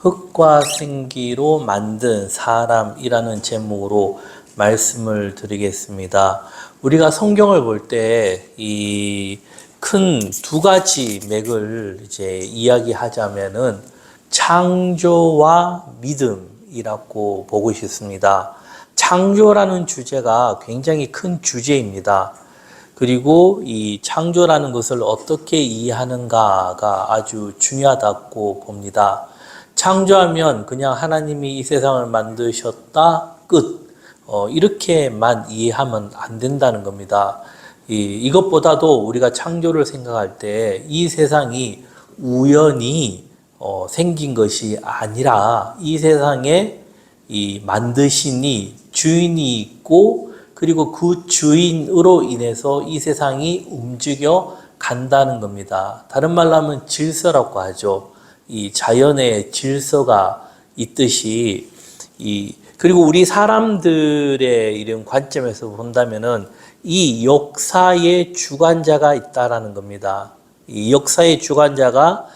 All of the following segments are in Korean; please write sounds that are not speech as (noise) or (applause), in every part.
흙과 생기로 만든 사람이라는 제목으로 말씀을 드리겠습니다. 우리가 성경을 볼 때 이 큰 두 가지 맥을 이제 이야기하자면은 창조와 믿음이라고 보고 싶습니다. 창조라는 주제가 굉장히 큰 주제입니다. 그리고 이 창조라는 것을 어떻게 이해하는가가 아주 중요하다고 봅니다. 창조하면 그냥 하나님이 이 세상을 만드셨다 끝 어, 이렇게만 이해하면 안 된다는 겁니다. 이, 이것보다도 우리가 창조를 생각할 때 이 세상이 우연히 어, 생긴 것이 아니라 이 세상에 이 만드신이 주인이 있고 그리고 그 주인으로 인해서 이 세상이 움직여 간다는 겁니다. 다른 말로 하면 질서라고 하죠. 이 자연의 질서가 있듯이 이 그리고 우리 사람들의 이런 관점에서 본다면은 이 역사의 주관자가 있다라는 겁니다. 이 역사의 주관자가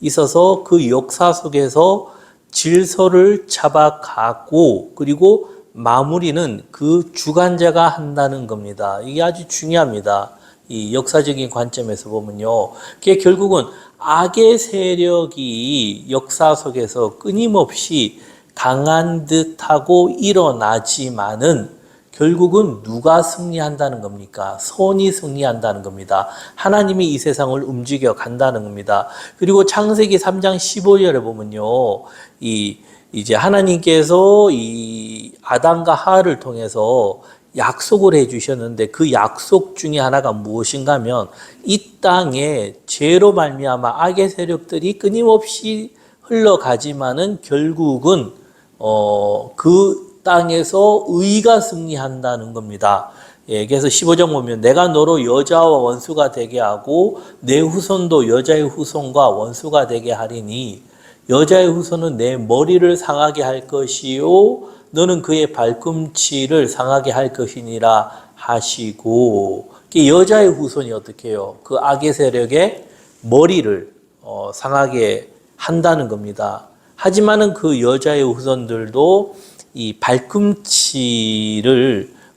있어서 그 역사 속에서 질서를 잡아가고 그리고 마무리는 그 주관자가 한다는 겁니다. 이게 아주 중요합니다. 이 역사적인 관점에서 보면요. 그게 결국은 악의 세력이 역사 속에서 끊임없이 강한 듯하고 일어나지만은 결국은 누가 승리한다는 겁니까? 선이 승리한다는 겁니다. 하나님이 이 세상을 움직여 간다는 겁니다. 그리고 창세기 3장 15절에 보면요. 이 이제 하나님께서 이 아담과 하를 통해서 약속을 해 주셨는데 그 약속 중에 하나가 무엇인가 하면 이 땅에 죄로 말미암아 악의 세력들이 끊임없이 흘러가지만은 결국은 어 그 땅에서 의가 승리한다는 겁니다. 예, 그래서 15장 보면 내가 너로 여자와 원수가 되게 하고 내 후손도 여자의 후손과 원수가 되게 하리니 여자의 후손은 내 머리를 상하게 할 것이요 너는 그의 발꿈치를 상하게 할 것이니라 하시고 여자의 후손이 어떻게 해요? 그 악의 세력의 머리를 어, 상하게 한다는 겁니다. 하지만은 그 여자의 후손들도 이 발꿈치를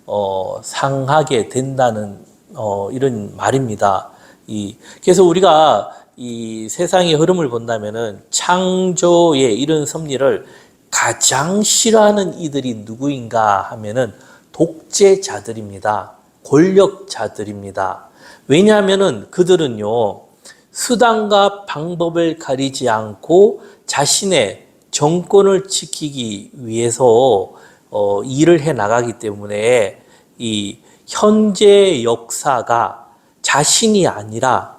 어, 상하게 된다는 어, 이런 말입니다. 이 그래서 우리가 이 세상의 흐름을 본다면은 창조의 이런 섭리를 가장 싫어하는 이들이 누구인가 하면은 독재자들입니다. 권력자들입니다. 왜냐하면은 그들은요, 수단과 방법을 가리지 않고 자신의 정권을 지키기 위해서 어, 일을 해 나가기 때문에 이 현재 역사가 자신이 아니라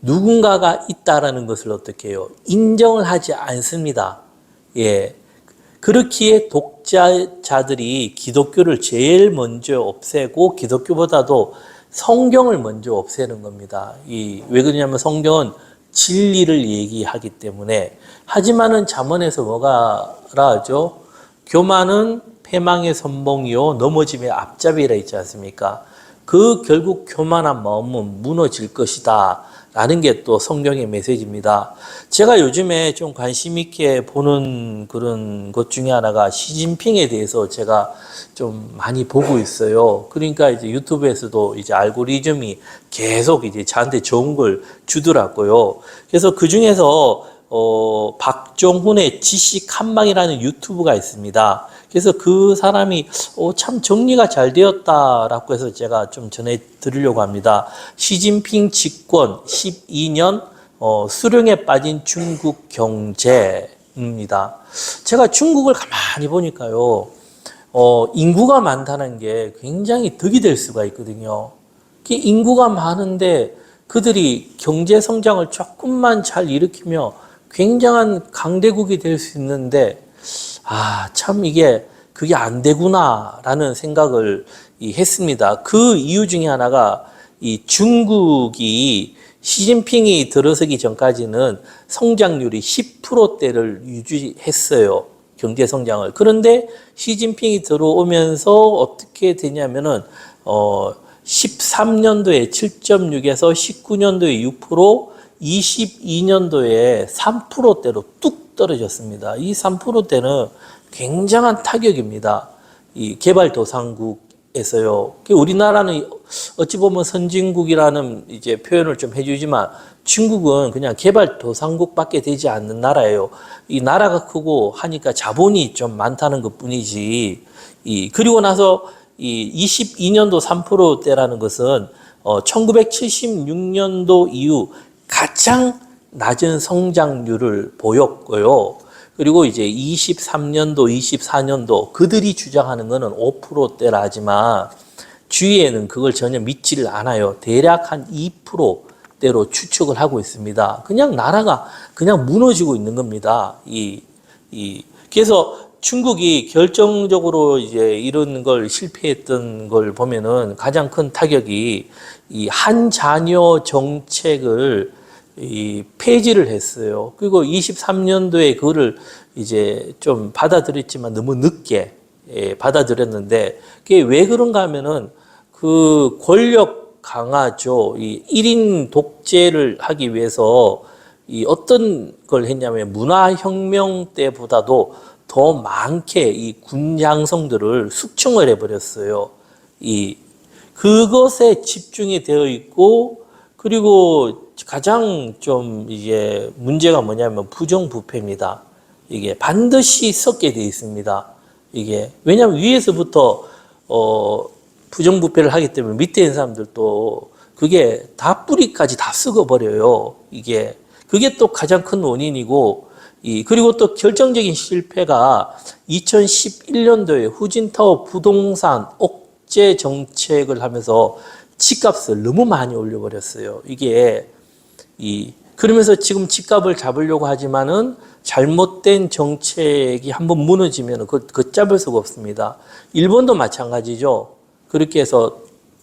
누군가가 있다라는 것을 어떻게 해요? 인정을 하지 않습니다. 예. 그렇기에 독자자들이 기독교를 제일 먼저 없애고 기독교보다도 성경을 먼저 없애는 겁니다. 이, 왜 그러냐면 성경은 진리를 얘기하기 때문에 하지만은 잠언에서 뭐가 하죠? 교만은 패망의 선봉이요 넘어짐의 앞잡이라 있지 않습니까? 그 결국 교만한 마음은 무너질 것이다. 라는 게 또 성경의 메시지입니다. 제가 요즘에 좀 관심 있게 보는 그런 것 중에 하나가 시진핑에 대해서 제가 좀 많이 보고 있어요. 그러니까 이제 유튜브에서도 이제 알고리즘이 계속 이제 저한테 좋은 걸 주더라고요. 그래서 그 중에서 어, 박종훈의 지식 한방이라는 유튜브가 있습니다. 그래서 그 사람이 어, 참 정리가 잘 되었다라고 해서 제가 좀 전해 드리려고 합니다. 시진핑 집권 12년 어, 수령에 빠진 중국 경제입니다. 제가 중국을 가만히 보니까요, 어, 인구가 많다는 게 굉장히 득이 될 수가 있거든요. 인구가 많은데 그들이 경제 성장을 조금만 잘 일으키며 굉장한 강대국이 될 수 있는데 아, 참 이게 그게 안 되구나라는 생각을 했습니다. 그 이유 중에 하나가 이 중국이 시진핑이 들어서기 전까지는 성장률이 10%대를 유지했어요. 경제 성장을. 그런데 시진핑이 들어오면서 어떻게 되냐면은 어 13년도에 7.6에서 19년도에 6%, 22년도에 3%대로 뚝 떨어졌습니다. 이 3%대는 굉장한 타격입니다. 이 개발도상국에서요. 그 우리나라는 어찌 보면 선진국이라는 이제 표현을 좀 해주지만 중국은 그냥 개발도상국밖에 되지 않는 나라예요. 이 나라가 크고 하니까 자본이 좀 많다는 것 뿐이지. 이, 그리고 나서 이 22년도 3%대라는 것은 어, 1976년도 이후 가장 낮은 성장률을 보였고요. 그리고 이제 23년도, 24년도 그들이 주장하는 것은 5%대라 하지만 주위에는 그걸 전혀 믿지를 않아요. 대략 한 2%대로 추측을 하고 있습니다. 그냥 나라가 그냥 무너지고 있는 겁니다. 이, 이, 그래서 중국이 결정적으로 이제 이런 걸 실패했던 걸 보면은 가장 큰 타격이 이 한 자녀 정책을 이 폐지를 했어요. 그리고 23년도에 그거를 이제 좀 받아들였지만 너무 늦게 예, 받아들였는데 그게 왜 그런가 하면은 그 권력 강화죠. 이 1인 독재를 하기 위해서 이 어떤 걸 했냐면 문화혁명 때보다도 더 많게 이 군장성들을 숙청을 해버렸어요. 이 그것에 집중이 되어 있고 그리고 가장 좀 이게 문제가 뭐냐면 부정부패입니다. 이게 반드시 섞게 되어 있습니다. 이게 왜냐하면 위에서부터 어 부정부패를 하기 때문에 밑에 있는 사람들도 그게 다 뿌리까지 다 썩어 버려요. 이게 그게 또 가장 큰 원인이고 이 그리고 또 결정적인 실패가 2011년도에 후진타워 부동산 옥죄 정책을 하면서 집값을 너무 많이 올려버렸어요. 이게 이 그러면서 지금 집값을 잡으려고 하지만은 잘못된 정책이 한번 무너지면 그, 그 잡을 수가 없습니다. 일본도 마찬가지죠. 그렇게 해서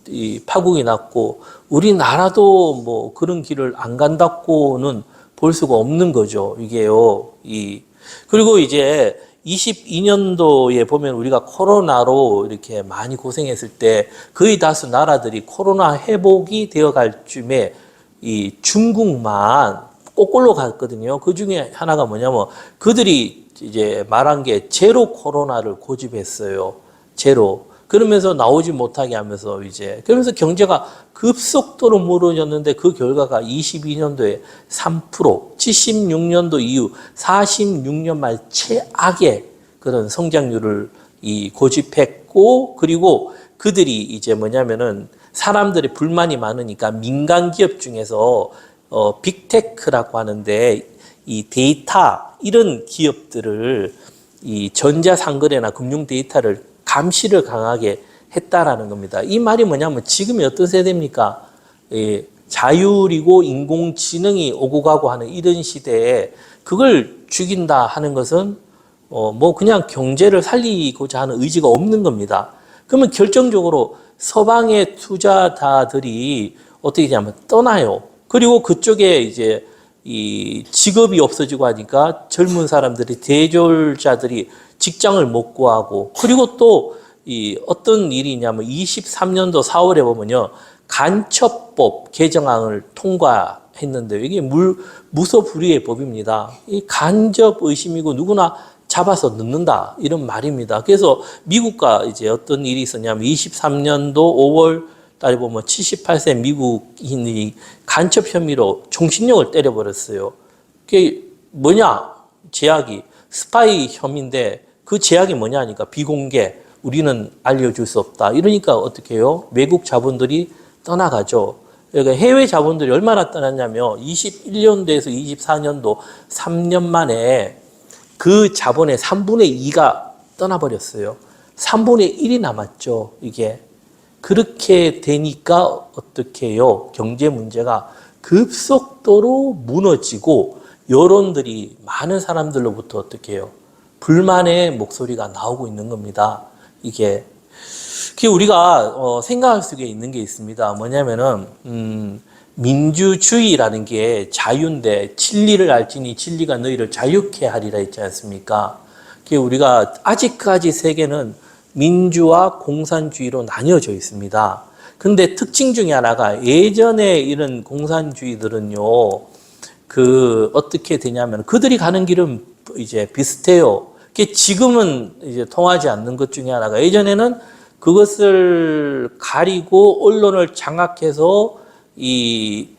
이 파국이 났고 우리나라도 뭐 그런 길을 안 간다고는 볼 수가 없는 거죠. 이게요. 이 그리고 이제 22년도에 보면 우리가 코로나로 이렇게 많이 고생했을 때 거의 다수 나라들이 코로나 회복이 되어 갈 쯤에 이 중국만 꼬꼴로 갔거든요. 그 중에 하나가 뭐냐면 그들이 이제 말한 게 제로 코로나를 고집했어요. 제로. 그러면서 나오지 못하게 하면서 이제 그러면서 경제가 급속도로 무너졌는데 그 결과가 22년도에 3%, 76년도 이후 46년 말 최악의 그런 성장률을 이 고집했고 그리고 그들이 이제 뭐냐면은 사람들의 불만이 많으니까 민간 기업 중에서 어 빅테크라고 하는데 이 데이터 이런 기업들을 이 전자 상거래나 금융 데이터를 감시를 강하게 했다라는 겁니다. 이 말이 뭐냐면 지금이 어떤 세대입니까? 예, 자율이고 인공지능이 오고 가고 하는 이런 시대에 그걸 죽인다 하는 것은 어, 뭐 그냥 경제를 살리고자 하는 의지가 없는 겁니다. 그러면 결정적으로 서방의 투자자들이 어떻게 되냐면 떠나요. 그리고 그쪽에 이제 이 직업이 없어지고 하니까 젊은 사람들이 대졸자들이 직장을 못 구하고 그리고 또 이 어떤 일이 있냐면 23년도 4월에 보면요 간첩법 개정안을 통과했는데 이게 물 무소불위의 법입니다. 이 간접 의심이고 누구나 잡아서 넣는다 이런 말입니다. 그래서 미국과 이제 어떤 일이 있었냐면 23년도 5월 달에 보면 78세 미국인이 간첩 혐의로 종신형을 때려버렸어요. 그게 뭐냐 제약이 스파이 혐의인데 그 제약이 뭐냐 하니까 비공개 우리는 알려줄 수 없다. 이러니까 어떻게 해요? 외국 자본들이 떠나가죠. 그러니까 해외 자본들이 얼마나 떠났냐면 21년도에서 24년도 3년 만에 그 자본의 3분의 2가 떠나버렸어요. 3분의 1이 남았죠. 이게. 그렇게 되니까 어떻게 해요? 경제 문제가 급속도로 무너지고 여론들이 많은 사람들로부터 어떻게 해요? 불만의 목소리가 나오고 있는 겁니다. 이게 그 우리가 어, 생각할 수가 있는 게 있습니다. 뭐냐면은 음, 민주주의라는 게 자유인데 진리를 알지니 진리가 너희를 자유케 하리라 했지 않습니까? 그 우리가 아직까지 세계는 민주와 공산주의로 나뉘어져 있습니다. 근데 특징 중에 하나가 예전에 이런 공산주의들은요, 그 어떻게 되냐면 그들이 가는 길은 이제 비슷해요. 그게 지금은 이제 통하지 않는 것 중에 하나가 예전에는 그것을 가리고 언론을 장악해서 이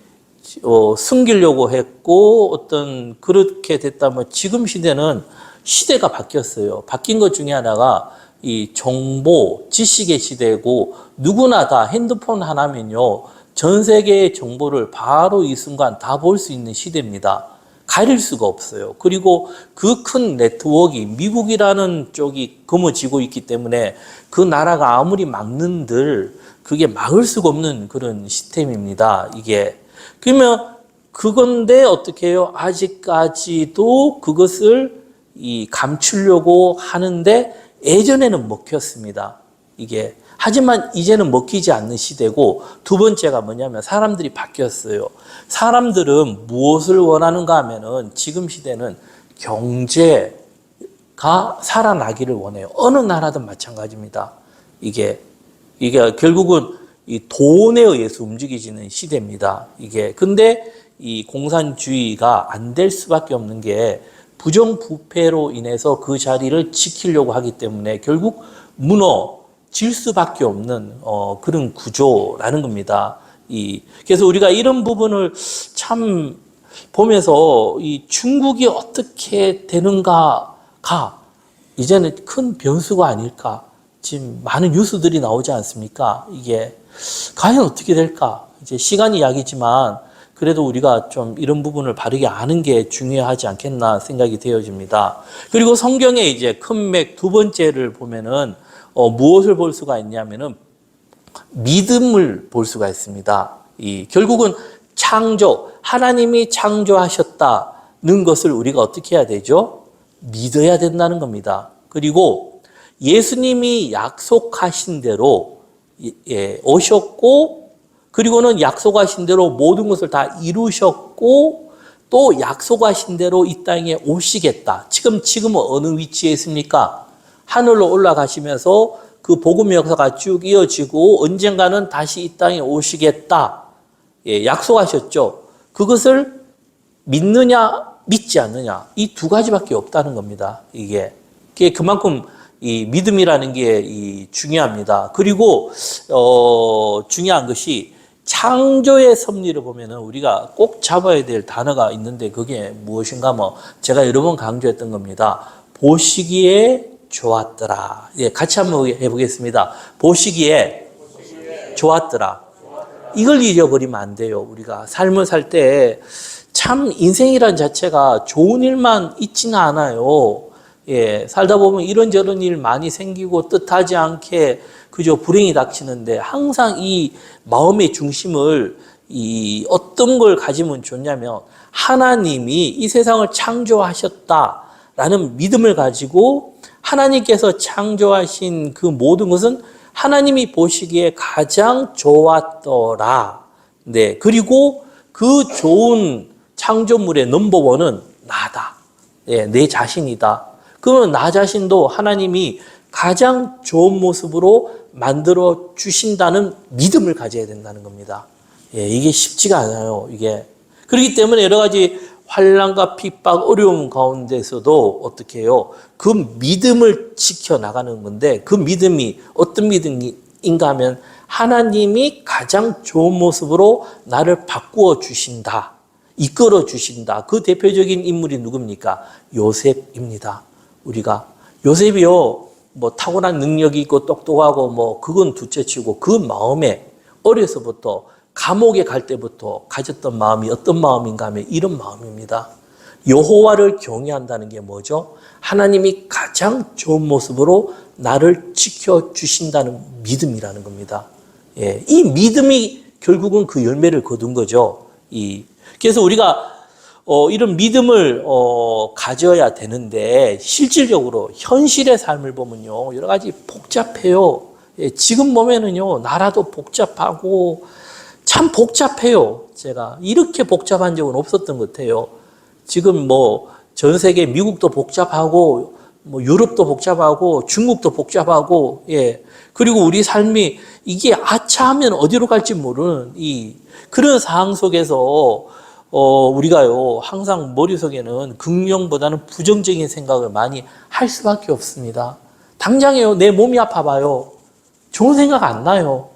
어, 숨기려고 했고 어떤 그렇게 됐다면 지금 시대는 시대가 바뀌었어요. 바뀐 것 중에 하나가 이 정보, 지식의 시대고 누구나 다 핸드폰 하나면요. 전 세계의 정보를 바로 이 순간 다 볼 수 있는 시대입니다. 가릴 수가 없어요. 그리고 그 큰 네트워크, 미국이라는 쪽이 거머쥐고 있기 때문에 그 나라가 아무리 막는들 그게 막을 수가 없는 그런 시스템입니다. 이게. 그러면 그건데 어떻게 해요? 아직까지도 그것을 이 감추려고 하는데 예전에는 먹혔습니다. 이게. 하지만 이제는 먹히지 않는 시대고 두 번째가 뭐냐면 사람들이 바뀌었어요. 사람들은 무엇을 원하는가 하면은 지금 시대는 경제가 살아나기를 원해요. 어느 나라든 마찬가지입니다. 이게 이게 결국은 이 돈에 의해서 움직이지는 시대입니다. 이게 근데 이 공산주의가 안 될 수밖에 없는 게 부정부패로 인해서 그 자리를 지키려고 하기 때문에 결국 무너 질 수밖에 없는 어, 그런 구조라는 겁니다. 이 그래서 우리가 이런 부분을 참 보면서 이 중국이 어떻게 되는가가 이제는 큰 변수가 아닐까. 지금 많은 뉴스들이 나오지 않습니까? 이게 과연 어떻게 될까? 이제 시간이 약이지만 그래도 우리가 좀 이런 부분을 바르게 아는 게 중요하지 않겠나 생각이 되어집니다. 그리고 성경에 이제 큰 맥 두 번째를 보면은 어, 무엇을 볼 수가 있냐면은 믿음을 볼 수가 있습니다. 이 결국은 창조 하나님이 창조하셨다는 것을 우리가 어떻게 해야 되죠? 믿어야 된다는 겁니다. 그리고 예수님이 약속하신 대로 예, 오셨고 그리고는 약속하신 대로 모든 것을 다 이루셨고 또 약속하신 대로 이 땅에 오시겠다. 지금 지금은 어느 위치에 있습니까? 하늘로 올라가시면서 그 복음 역사가 쭉 이어지고 언젠가는 다시 이 땅에 오시겠다. 예, 약속하셨죠. 그것을 믿느냐, 믿지 않느냐. 이 두 가지밖에 없다는 겁니다. 이게. 그게 그만큼 이 믿음이라는 게 이 중요합니다. 그리고, 어, 중요한 것이 창조의 섭리를 보면은 우리가 꼭 잡아야 될 단어가 있는데 그게 무엇인가 뭐 제가 여러 번 강조했던 겁니다. 보시기에 좋았더라. 예, 같이 한번 해보겠습니다. 보시기에 좋았더라. 이걸 잊어버리면 안 돼요. 우리가 삶을 살 때 참 인생이란 자체가 좋은 일만 있지는 않아요. 예, 살다 보면 이런저런 일 많이 생기고 뜻하지 않게 그저 불행이 닥치는데 항상 이 마음의 중심을 이 어떤 걸 가지면 좋냐면 하나님이 이 세상을 창조하셨다라는 믿음을 가지고 하나님께서 창조하신 그 모든 것은 하나님이 보시기에 가장 좋았더라. 네. 그리고 그 좋은 창조물의 넘버원은 나다. 예, 내 자신이다. 그러면 나 자신도 하나님이 가장 좋은 모습으로 만들어 주신다는 믿음을 가져야 된다는 겁니다. 예, 이게 쉽지가 않아요. 이게. 그렇기 때문에 여러 가지 환란과 핍박, 어려움 가운데서도 어떻게 해요? 그 믿음을 지켜나가는 건데 그 믿음이 어떤 믿음인가 하면 하나님이 가장 좋은 모습으로 나를 바꾸어 주신다. 이끌어 주신다. 그 대표적인 인물이 누굽니까? 요셉입니다. 우리가 요셉이요. 뭐 타고난 능력이 있고 똑똑하고 뭐 그건 둘째치고 그 마음에 어려서부터 감옥에 갈 때부터 가졌던 마음이 어떤 마음인가 하면 이런 마음입니다. 여호와를 경외한다는 게 뭐죠? 하나님이 가장 좋은 모습으로 나를 지켜 주신다는 믿음이라는 겁니다. 예, 이 믿음이 결국은 그 열매를 거둔 거죠. 이 그래서 우리가 어, 이런 믿음을 어, 가져야 되는데 실질적으로 현실의 삶을 보면요 여러 가지 복잡해요. 예, 지금 보면은요 나라도 복잡하고 참 복잡해요. 제가 이렇게 복잡한 적은 없었던 것 같아요. 지금 뭐 전 세계 미국도 복잡하고 뭐 유럽도 복잡하고 중국도 복잡하고 예 그리고 우리 삶이 이게 아차하면 어디로 갈지 모르는 이 그런 상황 속에서 어, 우리가요, 항상 머릿속에는 긍정보다는 부정적인 생각을 많이 할 수밖에 없습니다. 당장에요, 내 몸이 아파봐요. 좋은 생각 안 나요.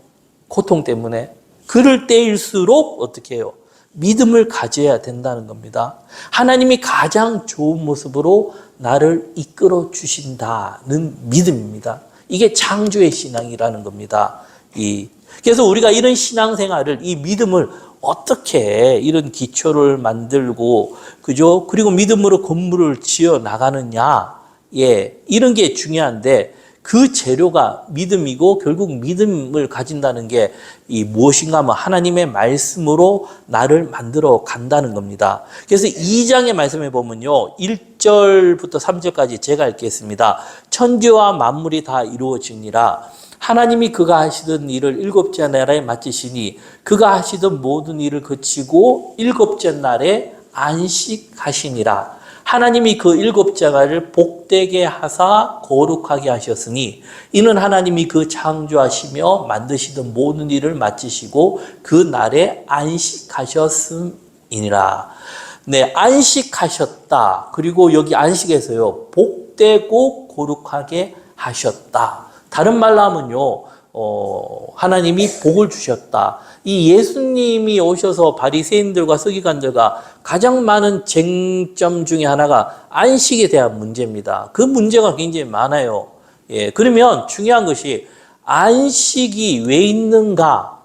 고통 때문에. 그럴 때일수록 어떻게 해요? 믿음을 가져야 된다는 겁니다. 하나님이 가장 좋은 모습으로 나를 이끌어 주신다는 믿음입니다. 이게 창조의 신앙이라는 겁니다. 이 그래서 우리가 이런 신앙생활을 이 믿음을 어떻게 이런 기초를 만들고 그죠? 그리고 믿음으로 건물을 지어 나가느냐. 예. 이런 게 중요한데 그 재료가 믿음이고 결국 믿음을 가진다는 게 이 무엇인가 하면 하나님의 말씀으로 나를 만들어 간다는 겁니다. 그래서 2장의 말씀에 보면요. 1절부터 3절까지 제가 읽겠습니다. 천지와 만물이 다 이루어지니라. 하나님이 그가 하시던 일을 일곱째 날에 마치시니 그가 하시던 모든 일을 그치고 일곱째 날에 안식하시니라. 하나님이 그 일곱째 날을 복되게 하사 거룩하게 하셨으니 이는 하나님이 그 창조하시며 만드시던 모든 일을 마치시고 그 날에 안식하셨음이니라. 네, 안식하셨다. 그리고 여기 안식에서요. 복되고 거룩하게 하셨다. 다른 말로 하면요. 어, 하나님이 복을 주셨다. 이 예수님이 오셔서 바리새인들과 서기관들과 가장 많은 쟁점 중에 하나가 안식에 대한 문제입니다. 그 문제가 굉장히 많아요. 예, 그러면 중요한 것이 안식이 왜 있는가?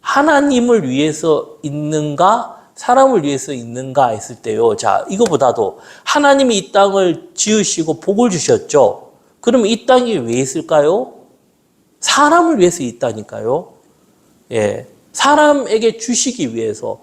하나님을 위해서 있는가? 사람을 위해서 있는가 했을 때요. 자, 이거보다도 하나님이 이 땅을 지으시고 복을 주셨죠. 그러면 이 땅이 왜 있을까요? 사람을 위해서 있다니까요. 예. 사람에게 주시기 위해서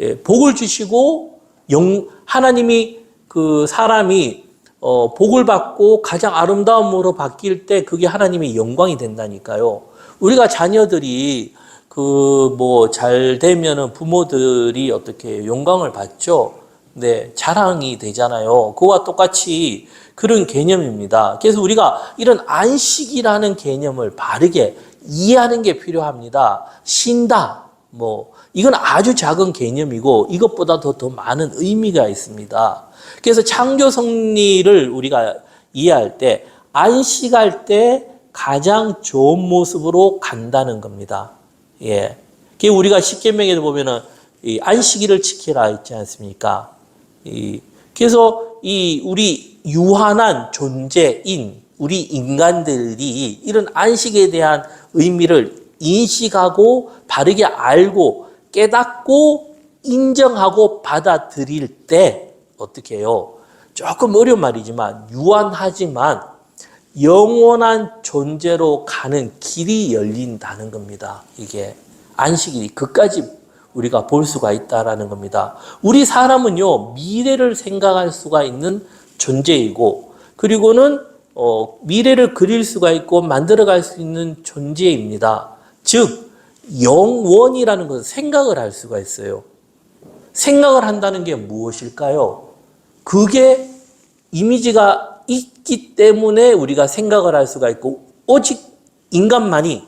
예, 복을 주시고 영 하나님이 그 사람이 어, 복을 받고 가장 아름다움으로 바뀔 때 그게 하나님의 영광이 된다니까요. 우리가 자녀들이 그 뭐 잘 되면은 부모들이 어떻게 영광을 받죠. 네, 자랑이 되잖아요. 그와 똑같이 그런 개념입니다. 그래서 우리가 이런 안식이라는 개념을 바르게 이해하는 게 필요합니다. 쉰다. 뭐, 이건 아주 작은 개념이고 이것보다도 더 많은 의미가 있습니다. 그래서 창조 성리를 우리가 이해할 때 안식할 때 가장 좋은 모습으로 간다는 겁니다. 예. 그 우리가 십계명에도 보면은 이 안식일을 지키라 있지 않습니까? 이 그래서 이 우리 유한한 존재인 우리 인간들이 이런 안식에 대한 의미를 인식하고 바르게 알고 깨닫고 인정하고 받아들일 때 어떻게 해요? 조금 어려운 말이지만 유한하지만 영원한 존재로 가는 길이 열린다는 겁니다. 이게 안식일이 그까지 우리가 볼 수가 있다라는 겁니다. 우리 사람은요 미래를 생각할 수가 있는 존재이고 그리고는 어, 미래를 그릴 수가 있고 만들어갈 수 있는 존재입니다. 즉 영원이라는 것은 생각을 할 수가 있어요. 생각을 한다는 게 무엇일까요? 그게 이미지가 있기 때문에 우리가 생각을 할 수가 있고 오직 인간만이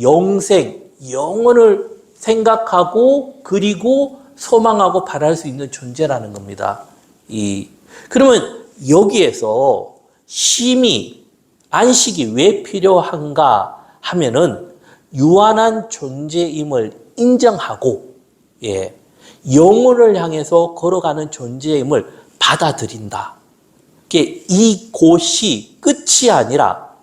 영생, 영혼을 생각하고 그리고 소망하고 바랄 수 있는 존재라는 겁니다. 이 그러면 여기에서 심히 안식이 왜 필요한가 하면은 유한한 존재임을 인정하고 예, 영혼을 향해서 걸어가는 존재임을 받아들인다. 이 곳이 끝이 아니라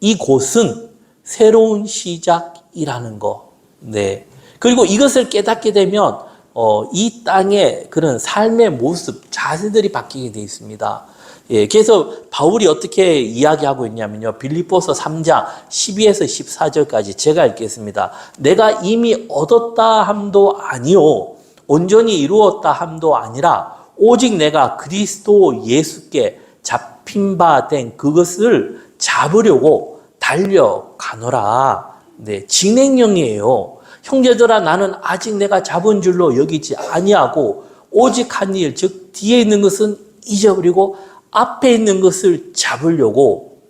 이 곳은 새로운 시작이라는 거. 네. 그리고 이것을 깨닫게 되면 어, 이 땅의 그런 삶의 모습, 자세들이 바뀌게 되어 있습니다. 예, 그래서 바울이 어떻게 이야기하고 있냐면요. 빌립보서 3장 12에서 14절까지 제가 읽겠습니다. 내가 이미 얻었다 함도 아니요. 온전히 이루었다 함도 아니라 오직 내가 그리스도 예수께 잡힌 바 된 그것을 잡으려고 달려가노라. 네, 진행형이에요. 형제들아 나는 아직 내가 잡은 줄로 여기지 아니하고 오직 한 일, 즉 뒤에 있는 것은 잊어버리고 앞에 있는 것을 잡으려고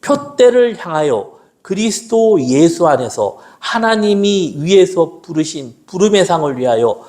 표대를 향하여 그리스도 예수 안에서 하나님이 위에서 부르신 부름의 상을 위하여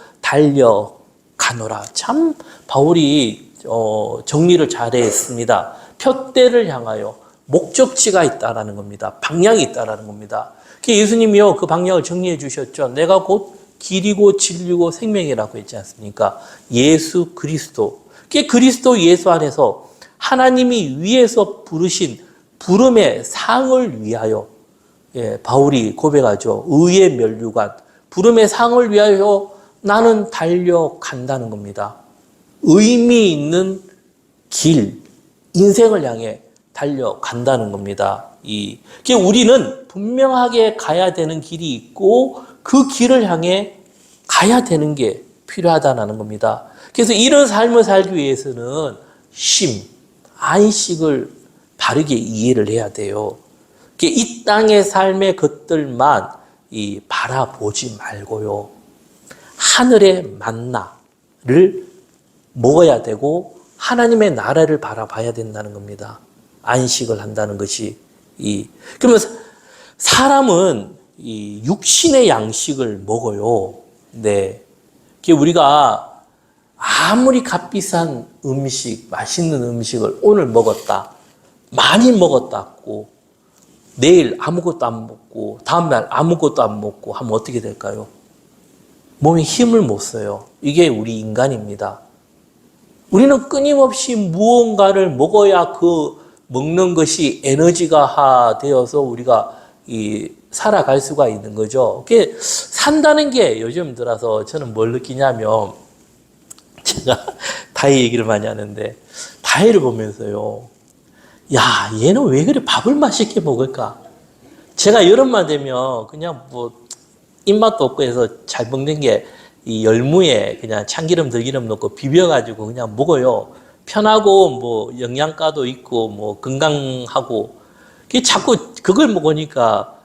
가노라. 참 바울이 어, 정리를 잘했습니다. 표대를 향하여 목적지가 있다라는 겁니다. 방향이 있다라는 겁니다. 그 예수님이요 그 방향을 정리해 주셨죠. 내가 곧 길이고 진리고 생명이라고 했지 않습니까? 예수 그리스도. 그 그리스도 예수 안에서 하나님이 위에서 부르신 부름의 상을 위하여 예, 바울이 고백하죠. 의의 면류관, 부름의 상을 위하여 나는 달려간다는 겁니다. 의미 있는 길, 인생을 향해 달려간다는 겁니다. 이, 그 우리는 분명하게 가야 되는 길이 있고 그 길을 향해 가야 되는 게 필요하다는 겁니다. 그래서 이런 삶을 살기 위해서는 쉼, 안식을 바르게 이해를 해야 돼요. 이 땅의 삶의 것들만 이 바라보지 말고요. 하늘의 만나를 먹어야 되고 하나님의 나라를 바라봐야 된다는 겁니다. 안식을 한다는 것이 이 그러면 사람은 이 육신의 양식을 먹어요. 네. 그 우리가 아무리 값비싼 음식, 맛있는 음식을 오늘 먹었다. 많이 먹었다고 내일 아무것도 안 먹고 다음날 아무것도 안 먹고 하면 어떻게 될까요? 몸에 힘을 못 써요. 이게 우리 인간입니다. 우리는 끊임없이 무언가를 먹어야 그 먹는 것이 에너지가 되어서 우리가 이 살아갈 수가 있는 거죠. 그게 산다는 게 요즘 들어서 저는 뭘 느끼냐면 제가 (laughs) 다이 얘기를 많이 하는데 다이를 보면서요. 야, 얘는 왜 그래 밥을 맛있게 먹을까? 제가 여름만 되면 그냥 뭐 입맛도 없고 해서 잘 먹는 게 이 열무에 그냥 참기름 들기름 넣고 비벼가지고 그냥 먹어요. 편하고 뭐 영양가도 있고 뭐 건강하고 그 자꾸 그걸 먹으니까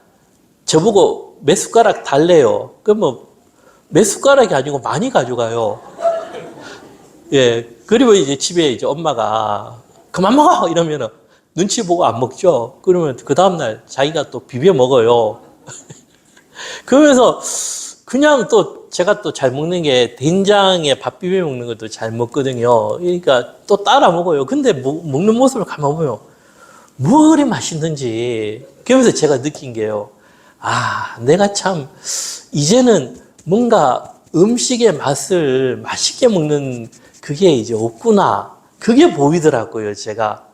저보고 몇 숟가락 달래요. 그러면 몇 숟가락이 아니고 많이 가져가요. (laughs) 예. 그리고 이제 집에 이제 엄마가 그만 먹어! 이러면은 눈치 보고 안 먹죠. 그러면 그 다음날 자기가 또 비벼 먹어요. (laughs) 그러면서 그냥 또 제가 또 잘 먹는 게 된장에 밥 비벼 먹는 것도 잘 먹거든요. 그러니까 또 따라 먹어요. 근데 먹, 먹는 모습을 가만 보면 뭐 그리 맛있는지. 그러면서 제가 느낀 게요. 아, 내가 참 이제는 뭔가 음식의 맛을 맛있게 먹는 그게 이제 없구나. 그게 보이더라고요, 제가.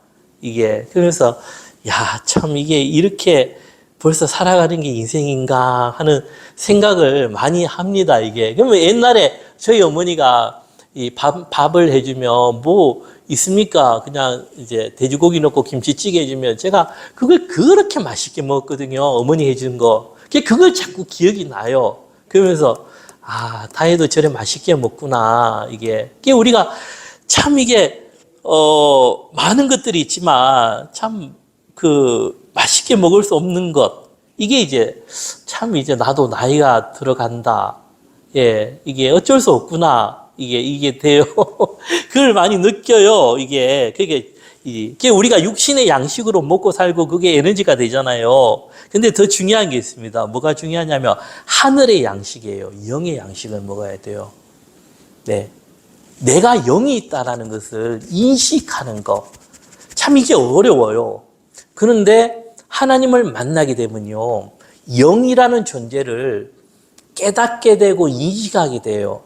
이게. 그래서, 야, 참 이게 이렇게 벌써 살아가는 게 인생인가 하는 생각을 많이 합니다, 이게. 그러면 옛날에 저희 어머니가 이 밥, 밥을 해주면 뭐 있습니까? 그냥 이제 돼지고기 넣고 김치찌개 해주면 제가 그걸 그렇게 맛있게 먹었거든요. 어머니 해준 거. 그걸 자꾸 기억이 나요. 그러면서, 아, 다혜도 저래 맛있게 먹구나. 이게. 그게 우리가 참 이게 어, 많은 것들이 있지만 참 그 맛있게 먹을 수 없는 것 이게 이제 참 이제 나도 나이가 들어간다. 예, 이게 어쩔 수 없구나. 이게 이게 돼요. (laughs) 그걸 많이 느껴요. 이게 그게 이게 우리가 육신의 양식으로 먹고 살고 그게 에너지가 되잖아요. 근데 더 중요한 게 있습니다. 뭐가 중요하냐면 하늘의 양식이에요. 영의 양식을 먹어야 돼요. 네. 내가 영이 있다라는 것을 인식하는 것. 참 이게 어려워요. 그런데 하나님을 만나게 되면요. 영이라는 존재를 깨닫게 되고 인식하게 돼요.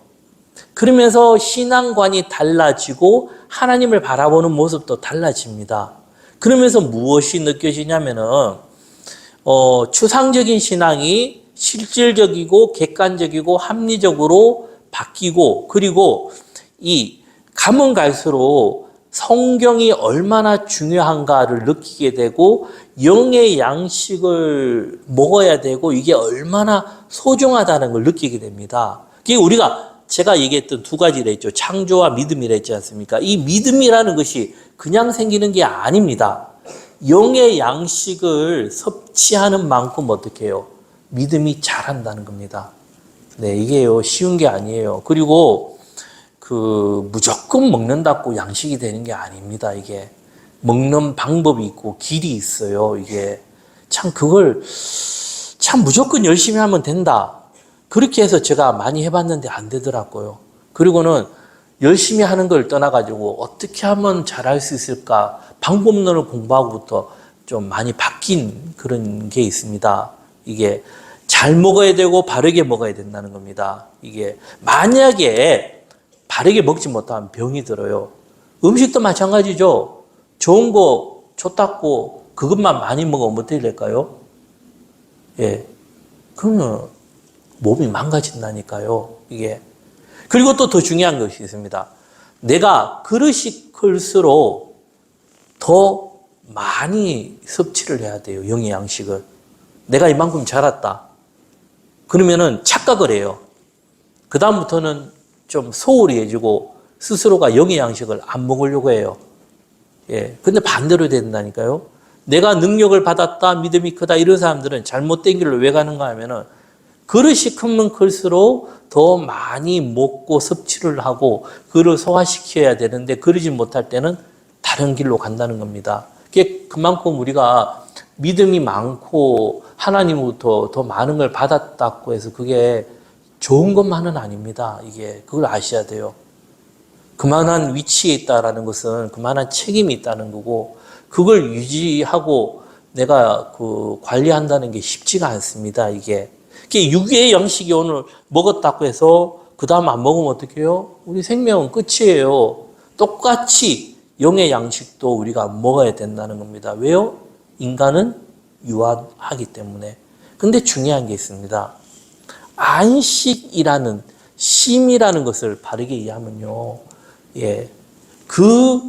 그러면서 신앙관이 달라지고 하나님을 바라보는 모습도 달라집니다. 그러면서 무엇이 느껴지냐면은, 어, 추상적인 신앙이 실질적이고 객관적이고 합리적으로 바뀌고, 그리고 이 가면 갈수록 성경이 얼마나 중요한가를 느끼게 되고 영의 양식을 먹어야 되고 이게 얼마나 소중하다는 걸 느끼게 됩니다. 그게 우리가 제가 얘기했던 두 가지를 했죠. 창조와 믿음이라 했지 않습니까? 이 믿음이라는 것이 그냥 생기는 게 아닙니다. 영의 양식을 섭취하는 만큼 어떻게 해요? 믿음이 자란다는 겁니다. 네, 이게요, 쉬운 게 아니에요. 그리고 그 무조건 먹는다고 양식이 되는 게 아닙니다. 이게 먹는 방법이 있고 길이 있어요. 이게 참 그걸 참 무조건 열심히 하면 된다. 그렇게 해서 제가 많이 해봤는데 안 되더라고요. 그리고는 열심히 하는 걸 떠나가지고 어떻게 하면 잘할 수 있을까 방법론을 공부하고부터 좀 많이 바뀐 그런 게 있습니다. 이게 잘 먹어야 되고 바르게 먹어야 된다는 겁니다. 이게 만약에 바르게 먹지 못하면 병이 들어요. 음식도 마찬가지죠. 좋은 거 좋다고 그것만 많이 먹으면 어떻게 될까요? 예. 그러면 몸이 망가진다니까요. 이게. 그리고 또 더 중요한 것이 있습니다. 내가 그릇이 클수록 더 많이 섭취를 해야 돼요. 영의 양식을. 내가 이만큼 자랐다. 그러면은 착각을 해요. 그다음부터는 좀 소홀히해지고 스스로가 영의 양식을 안 먹으려고 해요. 예. 근데 반대로 된다니까요. 내가 능력을 받았다, 믿음이 크다, 이런 사람들은 잘못된 길로 왜 가는가 하면은 그릇이 크면 클수록 더 많이 먹고 섭취를 하고 그를 소화시켜야 되는데 그러지 못할 때는 다른 길로 간다는 겁니다. 그만큼 우리가 믿음이 많고 하나님으로부터 더 많은 걸 받았다고 해서 그게 좋은 것만은 아닙니다. 이게 그걸 아셔야 돼요. 그만한 위치에 있다라는 것은 그만한 책임이 있다는 거고 그걸 유지하고 내가 그 관리한다는 게 쉽지가 않습니다. 이게 이게 육의 양식이 오늘 먹었다고 해서 그 다음 안 먹으면 어떡해요? 우리 생명은 끝이에요. 똑같이 영의 양식도 우리가 먹어야 된다는 겁니다. 왜요? 인간은 유한하기 때문에. 근데 중요한 게 있습니다. 안식이라는 심이라는 것을 바르게 이해하면요. 예. 그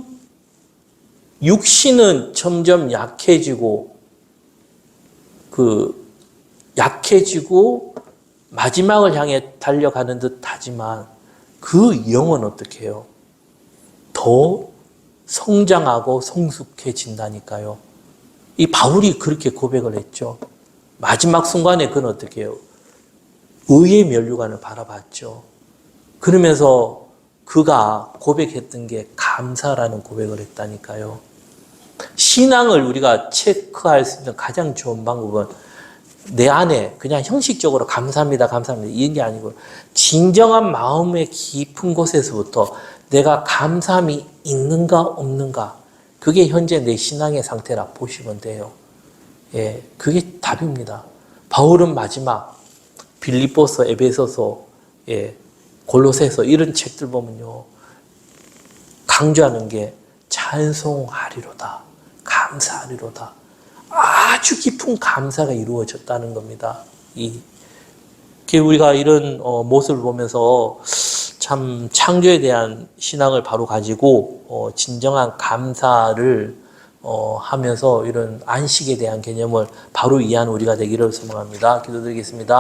육신은 점점 약해지고 그 약해지고 마지막을 향해 달려가는 듯 하지만 그 영은 어떻게 해요? 더 성장하고 성숙해진다니까요. 이 바울이 그렇게 고백을 했죠. 마지막 순간에 그는 어떻게 해요? 의의 면류관을 바라봤죠. 그러면서 그가 고백했던 게 감사라는 고백을 했다니까요. 신앙을 우리가 체크할 수 있는 가장 좋은 방법은 내 안에 그냥 형식적으로 감사합니다, 감사합니다. 이런 게 아니고 진정한 마음의 깊은 곳에서부터 내가 감사함이 있는가 없는가 그게 현재 내 신앙의 상태라 보시면 돼요. 예, 그게 답입니다. 바울은 마지막 빌립보서, 에베소서, 예, 골로새서 이런 책들 보면요 강조하는 게 찬송하리로다, 감사하리로다. 아주 깊은 감사가 이루어졌다는 겁니다. 이 우리가 이런 어, 모습을 보면서 참 창조에 대한 신앙을 바로 가지고 어, 진정한 감사를 어, 하면서 이런 안식에 대한 개념을 바로 이해하는 우리가 되기를 소망합니다. 기도드리겠습니다.